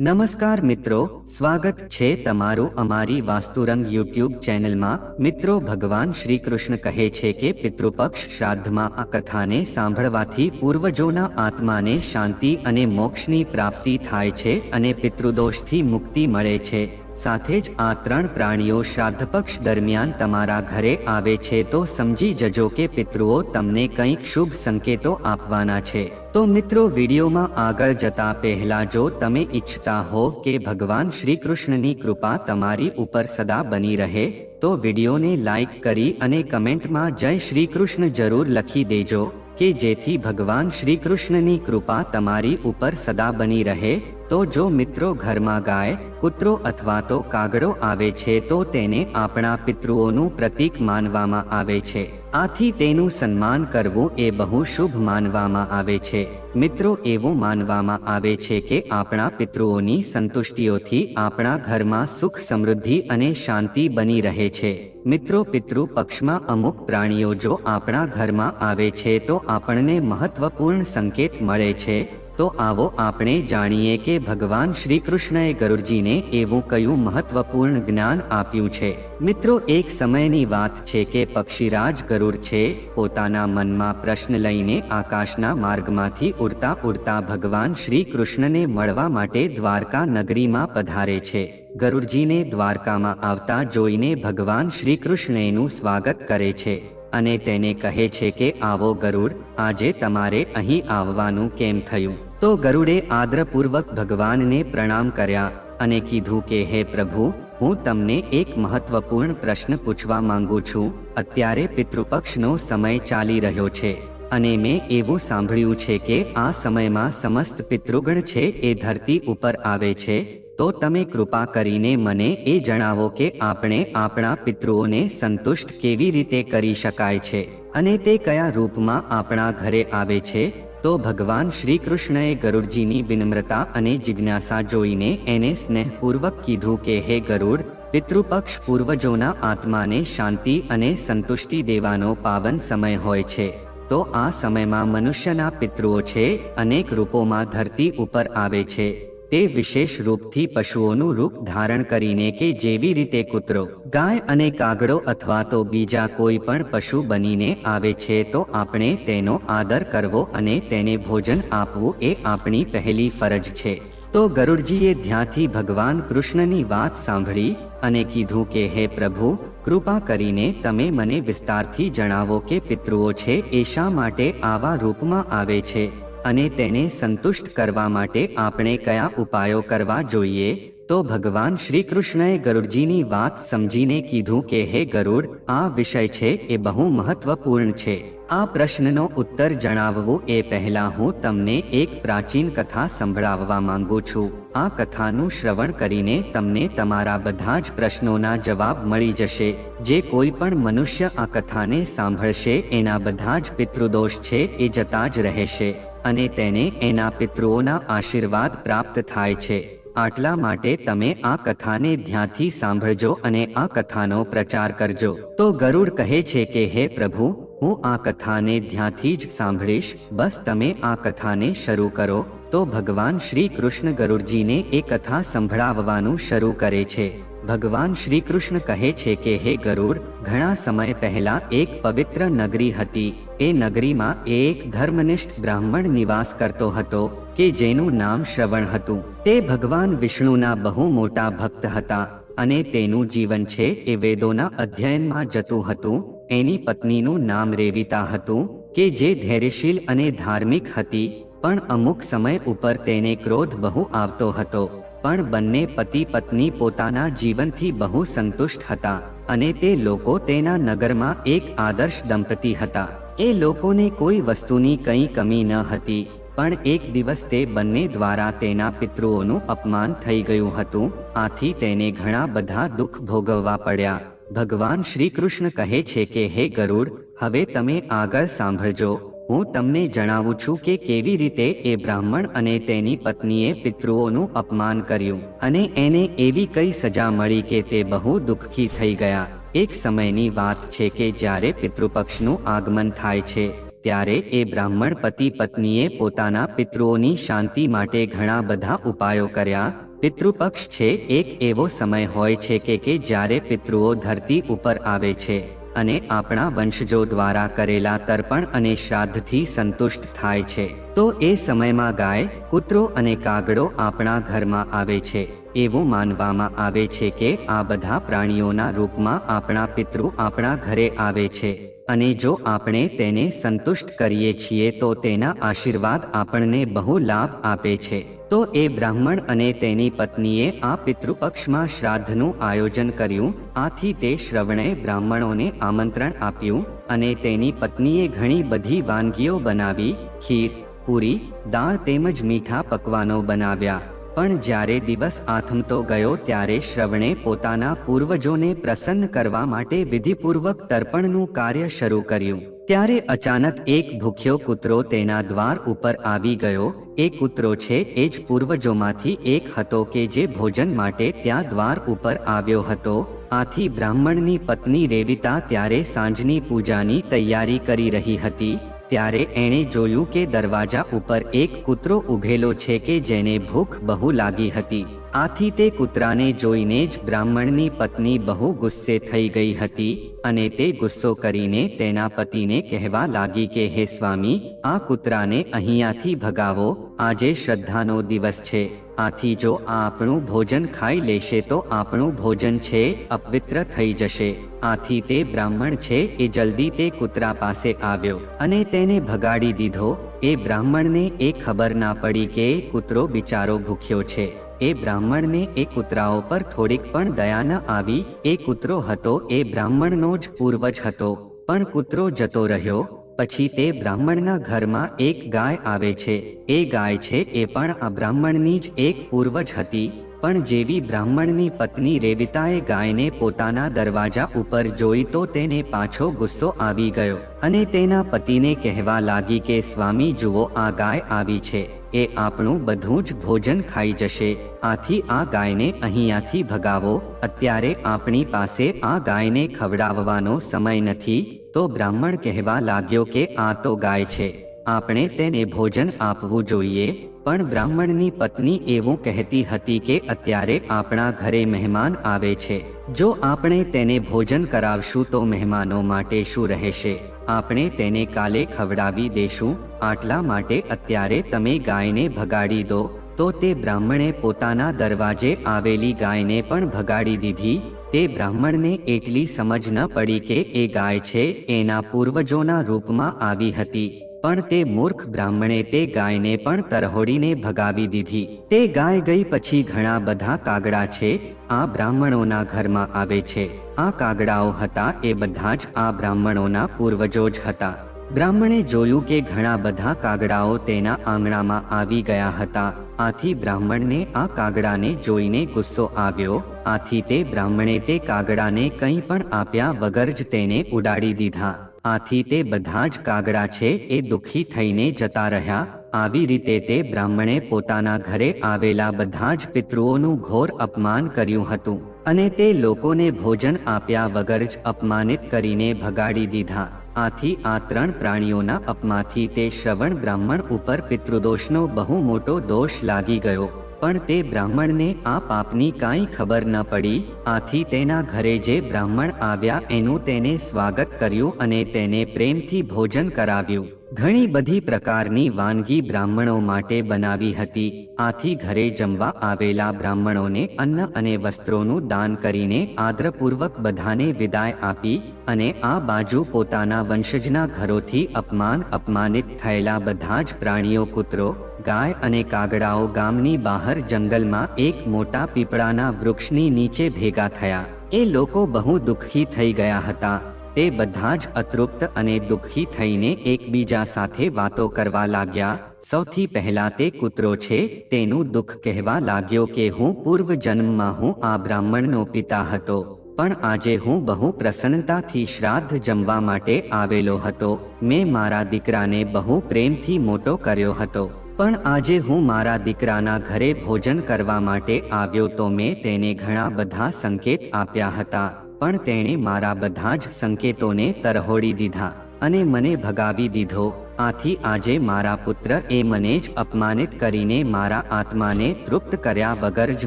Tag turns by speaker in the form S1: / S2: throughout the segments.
S1: નમસ્કાર મિત્રો, સ્વાગત છે તમારું અમારી વાસ્તુરંગ યુટ્યુબ ચેનલમાં. મિત્રો, ભગવાન શ્રી કૃષ્ણ કહે છે કે પિતૃપક્ષ શ્રાદ્ધમાં આ કથાને સાંભળવાથી પૂર્વજોના આત્માને શાંતિ અને મોક્ષની પ્રાપ્તિ થાય છે અને પિતૃદોષથી મુક્તિ મળે છે. સાથે જ આ ત્રણ પ્રાણીઓ શ્રાદ્ધ પક્ષ દરમિયાન તમારા ઘરે આવે છે તો સમજી જજો કે પિતૃઓ તમને કંઈક શુભ સંકેતો આપવાના છે. તો મિત્રો વિડીયોમાં આગળ જતા પહેલા જો તમે ઈચ્છતા હો કે ભગવાન શ્રી કૃષ્ણની કૃપા તમારી ઉપર સદા બની રહે, તો વિડીયોને લાઈક કરી અને કમેન્ટમાં જય શ્રી કૃષ્ણ જરૂર લખી દેજો કે જેથી ભગવાન શ્રી કૃષ્ણની કૃપા તમારી ઉપર સદા બની રહે. તો જો મિત્રો ઘરમાં ગાય, કૂતરો અથવા તો કાગડો આવે છે તો તેને આપણા પિતૃઓનું પ્રતીક માનવામાં આવે છે. આથી તેનું સન્માન કરવું એ બહુ શુભ માનવામાં આવે છે. મિત્રો, એવું માનવામાં આવે છે કે આપણા પિતૃઓની સંતુષ્ટિઓથી આપણા ઘરમાં સુખ સમૃદ્ધિ અને શાંતિ બની રહે છે. મિત્રો પિતૃ પક્ષમાં અમુક પ્રાણીઓ જો આપણા ઘરમાં આવે છે તો આપણને મહત્વપૂર્ણ સંકેત મળે છે. તો આવો આપણે જાણીએ કે ભગવાન શ્રી કૃષ્ણએ ગરુડજીને એવું કયું મહત્વપૂર્ણ જ્ઞાન આપ્યું છે. મિત્રો, એક સમયની વાત છે કે પક્ષીરાજ ગરુડ છે, પોતાના મનમાં પ્રશ્ન લઈને આકાશના માર્ગમાંથી ઉડતા ઉડતા ભગવાન શ્રી કૃષ્ણને મળવા માટે દ્વારકા નગરીમાં પધારે છે. ગરુડજીને દ્વારકામાં આવતા જોઈને ભગવાન શ્રી કૃષ્ણનું સ્વાગત કરે છે અને તેને કહે છે કે, આવો ગરુડ, આજે તમારે અહીં આવવાનું કેમ થયું? તો ગરુડે આદરપૂર્વક ભગવાનને પ્રણામ કર્યા અને કીધું કે, હે પ્રભુ, હું તમને એક મહત્વપૂર્ણ પ્રશ્ન પૂછવા માંગુ છું. અત્યારે પિતૃપક્ષનો સમય ચાલી રહ્યો છે અને મેં એવું સાંભળ્યું છે કે આ સમયમાં સમસ્ત પિતૃગણ છે એ ધરતી ઉપર આવે છે. તો તમે કૃપા કરીને મને એ જણાવો કે આપણે આપણા પિતૃઓને સંતુષ્ટ કેવી રીતે કરી શકાય છે અને તે કયા રૂપમાં આપણા ઘરે આવે છે? તો ભગવાન શ્રી કૃષ્ણએ ગરુડજીની વિનમ્રતા અને જિજ્ઞાસા જોઈને એને સ્નેહપૂર્વક કીધું કે, હે ગરુડ, પિતૃપક્ષ પૂર્વજોના આત્માને શાંતિ અને સંતુષ્ટિ દેવાનો પાવન સમય હોય છે. તો આ સમયમાં મનુષ્યના પિતૃઓ છે, અનેક રૂપોમાં ધરતી ઉપર આવે છે. તે વિશેષ રૂપથી પશુઓનું રૂપ ધારણ કરીને કે જેવી રીતે કૂતરો ગાય અને કાગડો અથવા તો બીજા કોઈ પણ પશુ બનીને આવે છે તો આપણે તેનો આદર કરવો અને તેને ભોજન આપવું એ આપણી પહેલી ફરજ છે. તો ગરુડજીએ ધ્યાનથી ભગવાન કૃષ્ણની વાત સાંભળી અને કીધું કે, હે પ્રભુ, કૃપા કરીને તમે મને વિસ્તારથી જણાવો કે પિતૃઓ છે એ શા માટે આવા રૂપમાં આવે છે અને તેને સંતુષ્ટ કરવા માટે આપણે કયા ઉપાયો કરવા જોઈએ? તો ભગવાન શ્રી કૃષ્ણએ ગરુડજીની વાત સમજીને કીધું કે, હે ગરુડ, આ વિષય છે એ બહુ મહત્વપૂર્ણ છે. આ પ્રશ્નનો ઉત્તર જણાવવું એ પહેલા હું તમને એક પ્રાચીન કથા સંભળાવવા માંગુ છું. આ કથાનું શ્રવણ કરીને તમને તમારા બધા જ પ્રશ્નોના જવાબ મળી જશે. જે કોઈ પણ મનુષ્ય આ કથાને સાંભળશે, એના બધા જ પિતૃદોષ છે એ જતા જ રહેશે અને તેને એના પિતૃઓના આશીર્વાદ પ્રાપ્ત થાય છે. આટલા માટે તમે આ કથાને ધ્યાનથી સાંભળજો અને આ કથાનો પ્રચાર કરજો. તો ગરુડ કહે છે કે, હે પ્રભુ, હું આ કથાને ધ્યાનથી જ સાંભળીશ. બસ તમે આ કથાને શરૂ કરો. તો ભગવાન શ્રી કૃષ્ણ ગરુડજીને એ કથા સંભળાવવાનું શરૂ કરે છે. ભગવાન શ્રી કૃષ્ણ કહે છે કે, હે ગરુડ, ઘણા સમય પહેલા એક પવિત્ર નગરી હતી. એ નગરીમાં એક ધર્મનિષ્ઠ બ્રાહ્મણ નિવાસ કરતો હતો, કે જેનું નામ શ્રવણ હતું. તે ભગવાન વિષ્ણુના બહુ મોટા ભક્ત હતા અને તેનું જીવન છે એ વેદોના અધ્યયનમાં જતું હતું. એની પત્નીનું નામ રેવિતા હતું, કે જે ધૈર્યશીલ અને ધાર્મિક હતી. પણ અમુક સમય ઉપર તેને ક્રોધ બહુ આવતો હતો. પણ બંને પતિ પત્ની પોતાના જીવનથી બહુ સંતુષ્ટ હતા અને તે લોકો તેના નગરમાં એક આદર્શ દંપતી હતા. એ લોકોને કોઈ વસ્તુની કંઈ કમી ન હતી, પણ એક દિવસ તે બંને દ્વારા તેના પિતૃઓનું અપમાન થઈ ગયું હતું, આથી તેને ઘણા બધા દુઃખ ભોગવવા પડ્યા. ભગવાન શ્રી કૃષ્ણ કહે છે કે, હે ગરુડ, હવે તમે આગળ સાંભળજો. હું તમને જણાવું છું કે કેવી રીતે એ બ્રાહ્મણ અને તેની પત્નીએ પિતૃઓનું અપમાન કર્યું અને એને એવી કઈ સજા મળી કે તે બહુ દુઃખી થઈ ગયા. એક સમયની વાત છે કે જ્યારે પિતૃપક્ષનું આગમન થાય છે, ત્યારે એ બ્રાહ્મણ પતિ પત્નીએ પોતાના પિતૃઓની શાંતિ માટે ઘણા બધા ઉપાયો કર્યા. પિતૃપક્ષ છે, એક એવો સમય હોય છે કે કે જ્યારે પિતૃઓ ધરતી ઉપર આવે છે. અને આપણા વંશજો દ્વારા કરેલા તર્પણ અને શ્રાદ્ધથી સંતુષ્ટ થાય છે. તો એ સમયમાં ગાય, કૂતરો અને કાગડો આપણા ઘરમાં આવે છે. એવું માનવામાં આવે છે કે આ બધા પ્રાણીઓના રૂપમાં આપણા પિતૃ આપણા ઘરે આવે છે. અને જો આપણે તેને સંતુષ્ટ કરીએ છીએ તો તેના આશીર્વાદ આપણને બહુ લાભ આપે છે. તો એ બ્રાહ્મણ અને તેની પત્નીએ આ પિતૃપક્ષમાં શ્રાદ્ધનું આયોજન કર્યું. આથી તે શ્રવણે બ્રાહ્મણોને આમંત્રણ આપ્યું અને તેની પત્નીએ ઘણી બધી વાનગીઓ બનાવી. ખીર, પૂરી, દાળ તેમજ મીઠા પકવાનો બનાવ્યા. પણ જ્યારે દિવસ આથમતો ગયો ત્યારે શ્રવણે પોતાના પૂર્વજોને પ્રસન્ન કરવા માટે વિધિપૂર્વક તર્પણનું કાર્ય શરૂ કર્યું. ત્યારે અચાનક એક ભૂખ્યો કૂતરો તેના દ્વાર ઉપર આવી ગયો. એ કૂતરો છે એ જ પૂર્વજોમાંથી એક હતો કે જે ભોજન માટે ત્યાં દ્વાર ઉપર આવ્યો હતો. આથી બ્રાહ્મણની પત્ની રેવિતા ત્યારે સાંજની પૂજાની તૈયારી કરી રહી હતી. ત્યારે એણે જોયું કે દરવાજા ઉપર એક કૂતરો ઊભેલો છે કે જેને ભૂખ બહુ લાગી હતી. આથી તે કૂતરાને જોઈને જ બ્રાહ્મણની પત્ની બહુ ગુસ્સે થઈ ગઈ હતી અને તે ગુસ્સો કરીને તેના પતિને કહેવા લાગી કે, હે સ્વામી, આ કૂતરાને અહીંયાથી ભગાવો. આજે શ્રદ્ધાનો દિવસ છે. આથી જો આ આપણું ભોજન ખાઈ લેશે તો આપણું ભોજન છે, અપવિત્ર થઈ જશે. આથી તે બ્રાહ્મણ છે, એ જલ્દી તે કૂતરા પાસે આવ્યો અને તેને ભગાડી દીધો. એ બ્રાહ્મણને એ ખબર ના પડી કે કૂતરો બિચારો ભૂખ્યો છે. એ બ્રાહ્મણને એ કૂતરાઓ પર થોડીક પણ દયા ન આવી. એ કૂતરો હતો, એ બ્રાહ્મણનો જ પૂર્વજ હતો. પણ કૂતરો જતો રહ્યો. પછી તે બ્રાહ્મણના ઘરમાં એક ગાય આવે છે. એ ગાય છે એ પણ આ બ્રાહ્મણની જ એક પૂર્વજ હતી. પણ જેવી બ્રાહ્મણની પત્ની રેવિતાએ ગાયને પોતાના દરવાજા ઉપર જોઈ તો તેને પાછો ગુસ્સો આવી ગયો અને તેના પતિને કહેવા લાગી કે, સ્વામી, જુઓ, આ ગાય આવી છે. એ આપણું બધું જ ભોજન ખાઈ જશે. આથી આ ગાયને અહીંયાથી ભગાવો. અત્યારે આપણી પાસે આ ગાયને ખવડાવવાનો સમય નથી. તો બ્રાહ્મણ કહેવા લાગ્યો કે આ તો ગાય છે. આપણે તેને ભોજન આપવું જોઈએ. પણ બ્રાહ્મણની પત્ની એવું કહેતી હતી કે અત્યારે આપણા ઘરે મહેમાન આવે છે. જો આપણે તેને ભોજન કરાવશું તો મહેમાનો માટે શું રહેશે? આપણે તેને કાલે ખવડાવી દેશું. આટલા માટે અત્યારે તમે ગાયને ભગાડી દો. તો તે બ્રાહ્મણે પોતાના દરવાજે આવેલી ગાયને પણ ભગાડી દીધી. તે બ્રાહ્મણને એટલી સમજ ન પડી કે એ ગાય છે, એના પૂર્વજોના રૂપમાં આવી હતી. પણ તે મૂર્ખ બ્રાહ્મણે તે ગાયને પણ તરહોડીને ભગાવી દીધી. તે ગાય ગઈ પછી ઘણા બધા કાગડા છે, આ બ્રાહ્મણોના ઘરમાં આવે છે. આ કાગડાઓ હતા એ બધા જ આ બ્રાહ્મણોના પૂર્વજો જ હતા. બ્રાહ્મણે જોયું કે ઘણા બધા કાગડાઓ તેના આંગણામાં આવી ગયા હતા. આથી બ્રાહ્મણને આ કાગડાને જોઈને ગુસ્સો આવ્યો. આથી તે બ્રાહ્મણે તે કાગડાને કંઈ પણ આપ્યા વગર જ તેને ઉડાડી દીધા. આથી તે બધા જ કાગડા છે એ દુઃખી થઈને જતા રહ્યા. આવી રીતે તે બ્રાહ્મણે પોતાના ઘરે આવેલા બધા જ પિતૃઓનું ઘોર અપમાન કર્યું હતું અને તે લોકોને ભોજન આપ્યા વગર જ અપમાનિત કરીને ભગાડી દીધા. આથી આ ત્રણ પ્રાણીઓના અપમાંથી તે શ્રવણ બ્રાહ્મણ ઉપર પિતૃદોષનો બહુ મોટો દોષ લાગી ગયો. પણ તે બ્રાહ્મણને આ પાપની કાંઈ ખબર ન પડી, આથી તેના ઘરે જે બ્રાહ્મણ આવ્યા એનું તેને સ્વાગત કર્યું અને તેને પ્રેમથી ભોજન કરાવ્યું. ઘણી બધી પ્રકારની વાનગી બ્રાહ્મણો માટે બનાવી હતી. આથી ઘરે જમવા આવેલા બ્રાહ્મણોને અન્ન અને વસ્ત્રોનું દાન કરીને આદરપૂર્વક બધાને વિદાય આપી અને આ બાજુ પોતાના વંશજના ઘરોથી અપમાન અપમાનિત થયેલા બધા જ પ્રાણીઓ, કૂતરો, ગાય અને કાગડાઓ ગામની બહાર જંગલમાં એક મોટા પીપળાના વૃક્ષની નીચે ભેગા થયા. એ લોકો બહુ દુઃખી થઈ ગયા હતા. તે બધા જ અતૃપ્ત અને દુઃખી થઈને એકબીજા સાથે વાતો કરવા લાગ્યા. સૌથી પહેલા તે કૂતરો છે, તેનું દુઃખ કહેવા લાગ્યો કે હું પૂર્વ જન્મમાં હું આ બ્રાહ્મણનો પિતા હતો, પણ આજે હું બહુ પ્રસન્નતાથી શ્રાદ્ધ જમવા માટે આવેલો હતો. મેં મારા દીકરાને બહુ પ્રેમથી મોટો કર્યો હતો, પણ આજે હું મારા દીકરાના ઘરે ભોજન કરવા માટે આવ્યો તો મેં તેને ઘણા બધા સંકેત આપ્યા હતા. પણ તેણે મારા બધા જ સંકેતોને તરહોડી દીધા અને મને ભગાવી દીધો. આથી આજે મારા પુત્ર એ મને જ અપમાનિત કરીને મારા આત્માને તૃપ્ત કર્યા વગર જ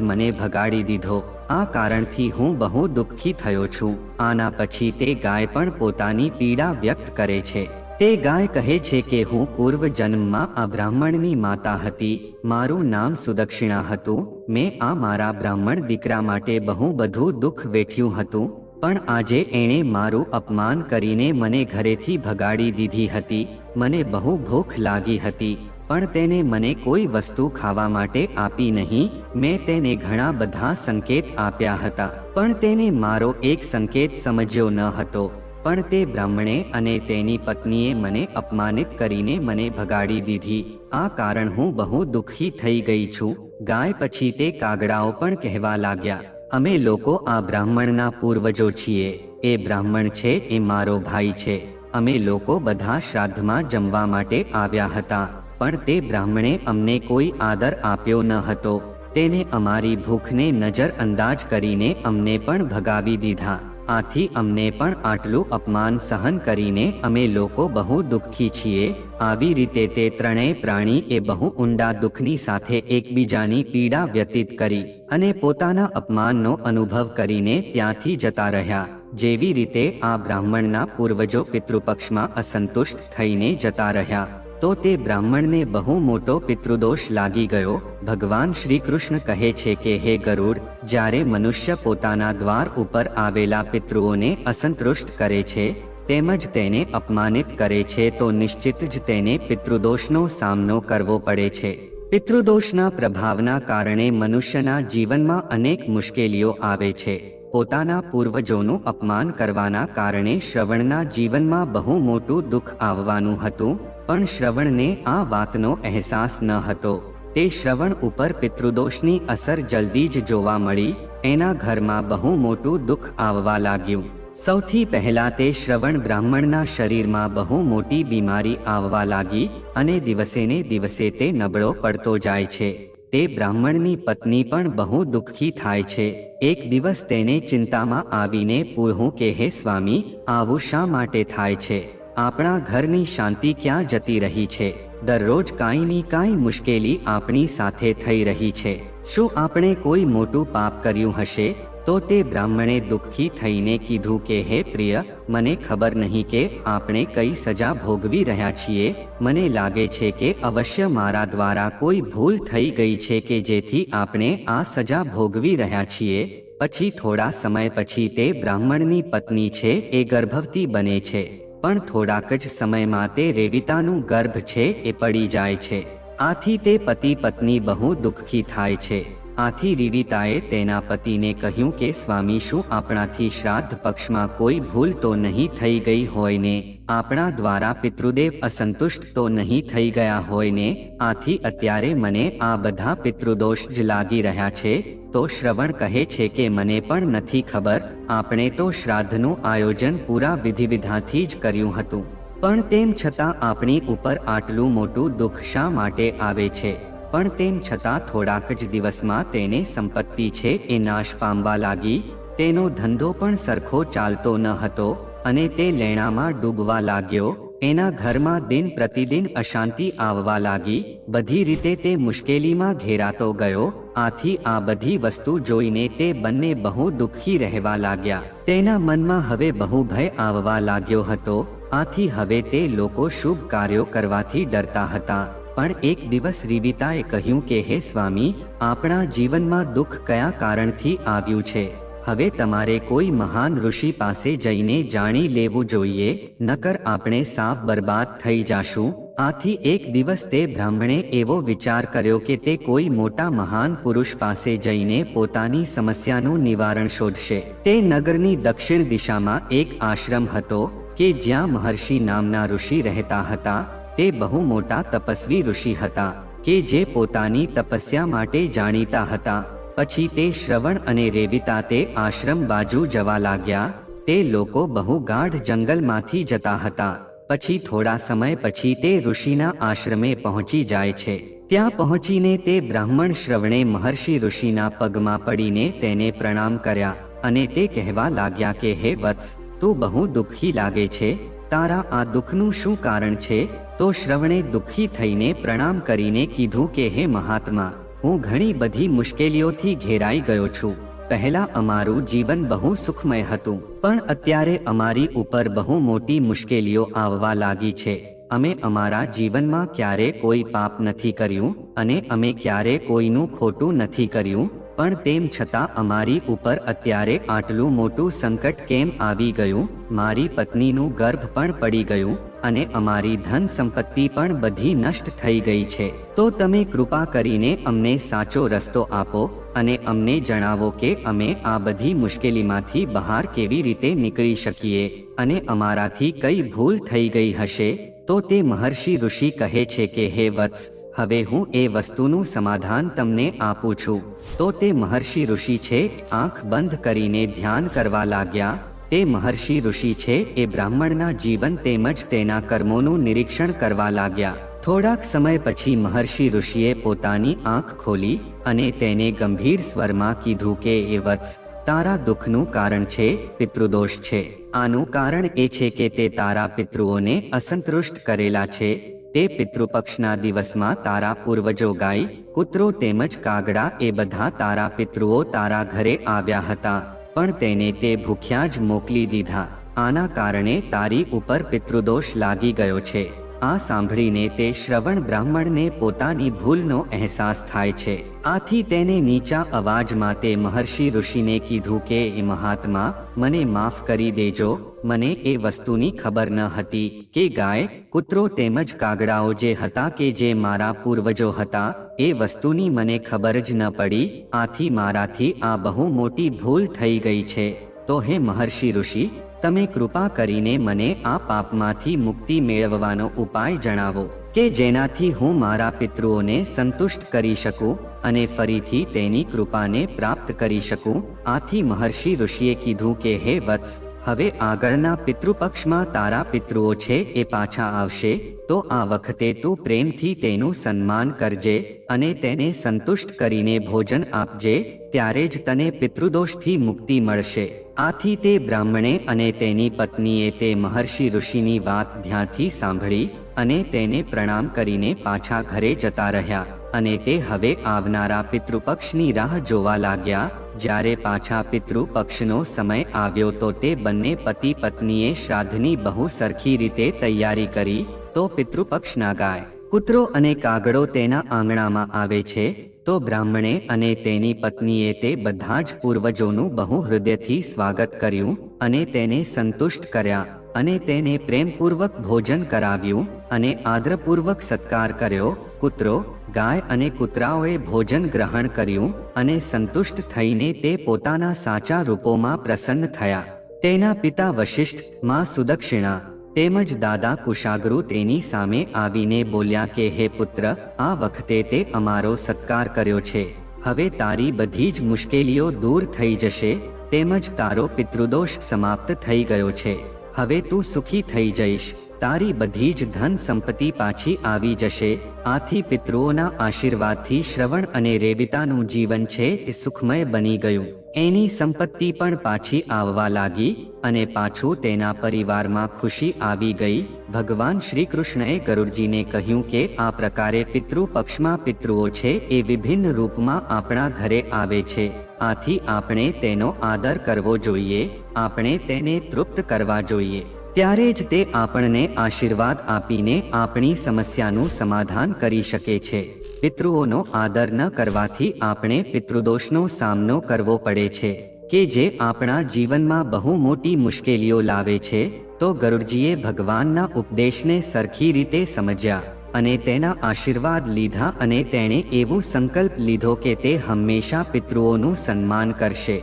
S1: મને ભગાડી દીધો. આ કારણથી હું બહુ દુઃખી થયો છું. આના પછી તે ગાય પણ પોતાની પીડા વ્યક્ત કરે છે. તે ગાય કહે છે કે હું પૂર્વ જન્મમાં આ બ્રાહ્મણની માતા હતી. મારું નામ સુદક્ષિણા હતું. મેં આ મારા બ્રાહ્મણ દીકરા માટે બહુ બધું દુઃખ વેઠ્યું હતું. પણ આજે એણે મારું અપમાન કરીને મને ઘરેથી ભગાડી દીધી હતી. મને બહુ ભૂખ લાગી હતી, પણ તેને મને કોઈ વસ્તુ ખાવા માટે આપી નહીં. મેં તેને ઘણા બધા સંકેત આપ્યા હતા, પણ તેને મારો એક સંકેત સમજ્યો ન હતો. પણ તે બ્રાહ્મણે અને તેની પત્નીએ મને અપમાનિત કરીને મને ભગાડી દીધી. આ કારણ હું બહુ દુઃખી થઈ ગઈ છું. ગાય પછી તે કાગડાઓ પણ કહેવા લાગ્યા. અમે લોકો આ બ્રાહ્મણના પૂર્વજો છીએ, એ બ્રાહ્મણ છે, એ મારો ભાઈ છે. અમે લોકો બધા શ્રાદ્ધમાં જમવા માટે આવ્યા હતા, પણ તે બ્રાહ્મણે અમને કોઈ આદર આપ્યો ન હતો. તેને અમારી ભૂખને નજર અંદાજ કરીને અમને પણ ભગાવી દીધા. આથી અમને પણ આટલું અપમાન સહન કરીને અમે લોકો બહુ દુઃખી છીએ. આવી રીતે તે ત્રણેય પ્રાણી એ બહુ ઊંડા દુઃખની સાથે એકબીજાની પીડા વ્યતીત કરી અને પોતાના અપમાનનો અનુભવ કરીને ત્યાંથી જતા રહ્યા. જેવી રીતે આ બ્રાહ્મણના પૂર્વજો પિતૃપક્ષમાં અસંતુષ્ટ થઈને જતા રહ્યા. તો તે બ્રાહ્મણને બહુ મોટો પિતૃદોષ લાગી ગયો. ભગવાન શ્રી કૃષ્ણ કહે છે કે, હે ગરુડ, જ્યારે મનુષ્ય પોતાના દ્વાર ઉપર આવેલા પિતૃઓને અસંતુષ્ટ કરે છે, તેમજ તેને અપમાનિત કરે છે, તો નિશ્ચિત જ તેને પિતૃદોષનો સામનો કરવો પડે છે. પિતૃદોષના પ્રભાવના કારણે મનુષ્યના જીવનમાં અનેક મુશ્કેલીઓ આવે છે. પોતાના પૂર્વજોનું અપમાન કરવાના કારણે શ્રવણના જીવનમાં બહુ મોટું દુઃખ આવવાનું હતું. પણ શ્રવણને આ વાતનો અહેસાસ ન હતો. તે શ્રવણ ઉપર પિતૃદોષની અસર જલ્દી જ જોવા મળી, એના ઘરમાં બહુ મોટું દુઃખ આવવા લાગ્યું. સૌથી પહેલા તે શ્રવણ બ્રાહ્મણના શરીરમાં બહુ મોટી બીમારી આવવા લાગી અને દિવસે ને દિવસે તે નબળો પડતો જાય છે. તે બ્રાહ્મણની પત્ની પણ બહુ દુઃખી થાય છે. એક દિવસ તેને ચિંતામાં આવીને પૂરું કે, હે સ્વામી, આવું શા માટે થાય છે? આપણા ઘરની શાંતિ ક્યાં જતી રહી છે? દરરોજ કાંઈની કાંઈ મુશ્કેલી આપણી સાથે થઈ રહી છે. શું આપણે કોઈ મોટું પાપ કર્યું હશે? તો તે બ્રાહ્મણે દુઃખી થઈને કીધું કે, હે પ્રિય, મને ખબર નહીં કે આપણે કઈ સજા ભોગવી રહ્યા છીએ. મને લાગે છે કે અવશ્ય મારા દ્વારા કોઈ ભૂલ થઈ ગઈ છે કે જેથી આપણે આ સજા ભોગવી રહ્યા છીએ. પછી થોડા સમય પછી તે બ્રાહ્મણની પત્ની છે એ ગર્ભવતી બને છે. પણ થોડાક જ સમયમાં તે રેવિતાનું ગર્ભ છે એ પડી જાય છે. આથી તે પતિ પત્ની બહુ દુઃખી થાય છે. આથી રીડિતાએ તેના પતિને કહ્યું કે, સ્વામી, શું આપણાથી શ્રાદ્ધ પક્ષમાં કોઈ ભૂલ તો નહીં થઈ ગઈ હોય ને? આપણા દ્વારા પિતૃદેવ અસંતુષ્ટ તો નહીં થઈ ગયા હોય ને? આથી અત્યારે મને આ બધા પિતૃદોષ જ લાગી રહ્યા છે. તો શ્રવણ કહે છે કે, મને પણ નથી ખબર. આપણે તો શ્રાદ્ધનું આયોજન પૂરા વિધિવિધાથી જ કર્યું હતું. પણ તેમ છતાં આપણી ઉપર આટલું મોટું દુઃખ શા માટે આવે છે? પણ તેમ છતાં થોડાક જ દિવસમાં તેને સંપત્તિ છે એ નાશ પામવા લાગી, તેનો ધંધો પણ સરખો ચાલતો ન હતો અને તે લેણામાં ડૂબવા લાગ્યો, એના ઘરમાં દિન પ્રતિદિન અશાંતિ આવવા લાગી, બધી રીતે તે મુશ્કેલીમાં ઘેરાતો ગયો, આથી આ બધી વસ્તુ જોઈને તે બંને બહુ દુઃખી રહેવા લાગ્યા. તેના મનમાં હવે બહુ ભય આવવા લાગ્યો હતો, આથી હવે તે લોકો શુભ કાર્યો કરવાથી ડરતા હતા. પણ એક દિવસ રીવિતાએ કહ્યું કે, હે સ્વામી, આપણા જીવનમાં દુઃખ કયા કારણથી આવ્યું છે? હવે તમારે કોઈ મહાન ઋષિ પાસે જઈને જાણી લેવું જોઈએ, નકર આપણે સાપ બરબાદ થઈ જાશું. આથી એક દિવસ તે બ્રાહ્મણે એવો વિચાર કર્યો કે, તે કોઈ મોટા મહાન પુરુષ પાસે જઈને પોતાની સમસ્યાનું નિવારણ શોધશે. તે નગરની દક્ષિણ દિશામાં એક આશ્રમ હતો, કે જ્યાં મહર્ષિ નામના ઋષિ રહેતા હતા. તે બહુ મોટા તપસ્વી ઋષિ હતા, કે જે પોતાની તપસ્યા માટે જાણીતા હતા. પછી તે શ્રવણ અને રેવિતા તે આશ્રમ બાજુ જવા લાગ્યા. તે લોકો બહુ ગાઢ જંગલમાંથી જતા હતા. પછી થોડા સમય પછી તે ઋષિના આશ્રમે પહોંચી જાય છે. ત્યાં પહોંચીને તે બ્રાહ્મણ શ્રવણે મહર્ષિ ઋષિના પગમાં પડીને તેને પ્રણામ કર્યા અને તે કહેવા લાગ્યા કે, હે વત્સ, તું બહુ દુઃખી લાગે છે. તારા આ દુઃખનું શું કારણ છે? તો શ્રવણે દુઃખી થઈને પ્રણામ કરીને કીધું કે, હે મહાત્મા, હું ઘણી બધી મુશ્કેલીઓથી ઘેરાઈ ગયો છું. પહેલા અમારું જીવન બહુ સુખમય હતું, પણ અત્યારે અમારી ઉપર બહુ મોટી મુશ્કેલીઓ આવવા લાગી છે. અમે અમારા જીવનમાં ક્યારે કોઈ પાપ નથી કર્યું, અને અમે ક્યારે કોઈનું ખોટું નથી કર્યું, પણ તેમ છતાં અમારી ઉપર અત્યારે આટલું મોટું સંકટ કેમ આવી ગયું, મારી પત્નીનું ગર્ભ પણ પડી ગયું અને અમારી ધન સંપત્તિ પણ બધી નષ્ટ થઈ ગઈ છે. તો તમે કૃપા કરીને અમને સાચો રસ્તો આપો અને અમને જણાવો કે અમે આ બધી મુશ્કેલીમાંથી બહાર કેવી રીતે નીકળી શકીએ અને અમારાથી કઈ ભૂલ થઈ ગઈ હશે? તો તે મહર્ષિ ઋષિ કહે છે કે, હે વત્સ, હવે હું એ વસ્તુનું સમાધાન તમને આપું છું. તો તે મહર્ષિ ઋષિ છે, આંખ બંધ કરીને ધ્યાન કરવા લાગ્યા તે મહર્ષિ ઋષિ છે, એ બ્રાહ્મણના જીવન તેમજ તેના કર્મોનું નિરીક્ષણ કરવા લાગ્યા. થોડાક સમય પછી મહર્ષિ ઋષિએ પોતાની આંખ ખોલી અને તેને ગંભીર સ્વરમાં કીધું કે, એ વત્સ, તારા દુઃખનું કારણ છે, પિતૃદોષ છે. આનું કારણ એ છે કે તે તારા પિતૃઓને અસંતુષ્ટ કરેલા છે. તે પિતૃપક્ષના દિવસમાં તારા પૂર્વજો ગાય કૂતરો તેમજ કાગડા એ બધા તારા પિતૃઓ તારા ઘરે આવ્યા હતા. પણ તેને તે ભૂખ્યા જ મોકલી દીધા. આના કારણે તારી ઉપર પિતૃદોષ લાગી ગયો છે. આ સાંભળીને તે શ્રવણ બ્રાહ્મણને પોતાની ભૂલનો અહેસાસ થાય છે. આથી તેને નીચા અવાજમાં તે મહર્ષિ ઋષિને કીધું કે, એ મહાત્મા, મને માફ કરી દેજો. મને એ વસ્તુની ખબર ન હતી કે ગાય, કૂતરો તેમજ કાગડાઓ જે હતા કે જે મારા પૂર્વજો હતા, એ વસ્તુની મને ખબર જ ન પડી. આથી મારાથી આ બહુ મોટી ભૂલ થઈ ગઈ છે. તો હે મહર્ષિ ઋષિ તમે કૃપા કરીને મને આ પાપમાંથી મુક્તિ મેળવવાનો ઉપાય જણાવો કે જેનાથી હું મારા પિતૃઓને સંતુષ્ટ કરી શકું અને ફરીથી તેની કૃપાને પ્રાપ્ત કરી શકું? આથી મહર્ષિ ઋષિએ કીધું કે, હે વત્સ, હવે આગળના પિતૃપક્ષમાં તારા પિતૃઓ છે એ પાછા આવશે, તો આ વખતે તું પ્રેમથી તેનું સન્માન કરજે અને તેને સંતુષ્ટ કરીને ભોજન આપજે, ત્યારે જ તને પિતૃદોષથી મુક્તિ મળશે. આથી તે બ્રાહ્મણે અને તેની પત્નીએ તે મહર્ષિ ઋષિની વાત ધ્યાનથી સાંભળી અને તેને પ્રણામ કરીને પાછા ઘરે જતા રહ્યા અને તે હવે આવનારા પિતૃપક્ષની રાહ જોવા લાગ્યા. જ્યારે પાછા પિતૃપક્ષનો સમય આવ્યો તો તે બંને પતિ પત્નીએ શ્રાદ્ધની બહુ સરખી રીતે તૈયારી કરી તો પિતૃપક્ષના ગાય. કૂતરો અને કાગડો તેના આંગણામાં આવે છે તો બ્રાહ્મણે અને તેની પત્નીએ તે બધા જ પૂર્વજોનું બહુ હૃદયથી સ્વાગત કર્યું અને તેને સંતુષ્ટ કર્યા અને તેને પ્રેમપૂર્વક ભોજન કરાવ્યું અને આદરપૂર્વક સત્કાર કર્યો. કૂતરો ગાય અને કૂતરાઓએ ભોજન ગ્રહણ કર્યું અને સંતુષ્ટ થઈને તે પોતાના સાચા રૂપોમાં પ્રસન્ન થયા. તેના પિતા વશિષ્ઠ, માં સુદક્ષિણા તેમજ દાદા કુશાગરુ તેની સામે આવીને બોલ્યા કે, હે પુત્ર, આ વખતે તે અમારો સત્કાર કર્યો છે. હવે તારી બધી જ મુશ્કેલીઓ દૂર થઈ જશે, તેમજ તારો પિતૃદોષ સમાપ્ત થઈ ગયો છે. હવે તું સુખી થઈ જઈશ. તારી બધી જ ધન સંપત્તિ પાછી આવી જશે. આથી પિતૃઓના આશીર્વાદથી શ્રવણ અને રેવિતાનું જીવન છે એ સુખમય બની ગયું. એની સંપત્તિ પણ પાછી આવવા લાગી અને પાછું તેના પરિવારમાં ખુશી આવી ગઈ. ભગવાન શ્રી કૃષ્ણએ ગરુડજીને કહ્યું કે, આ પ્રકારે પિતૃ પક્ષમાં પિતૃઓ છે એ વિભિન્ન રૂપમાં આપણા ઘરે આવે છે. આથી આપણે તેનો આદર કરવો જોઈએ. આપણે તેને તૃપ્ત કરવા જોઈએ. ત્યારે જ તે આપણને આશીર્વાદ આપીને આપણી સમસ્યાનું સમાધાન કરી શકે છે. પિતૃઓનો આદર ન કરવાથી આપણે પિતૃદોષનો સામનો કરવો પડે છે. કે જે આપણા જીવનમાં બહુ મોટી મુશ્કેલીઓ લાવે છે, તો ગરુડજીએ ભગવાનના ઉપદેશને સરખી રીતે સમજ્યા અને તેના આશીર્વાદ લીધા અને તેણે એવું સંકલ્પ લીધો કે તે હંમેશા પિતૃઓનું સન્માન કરશે.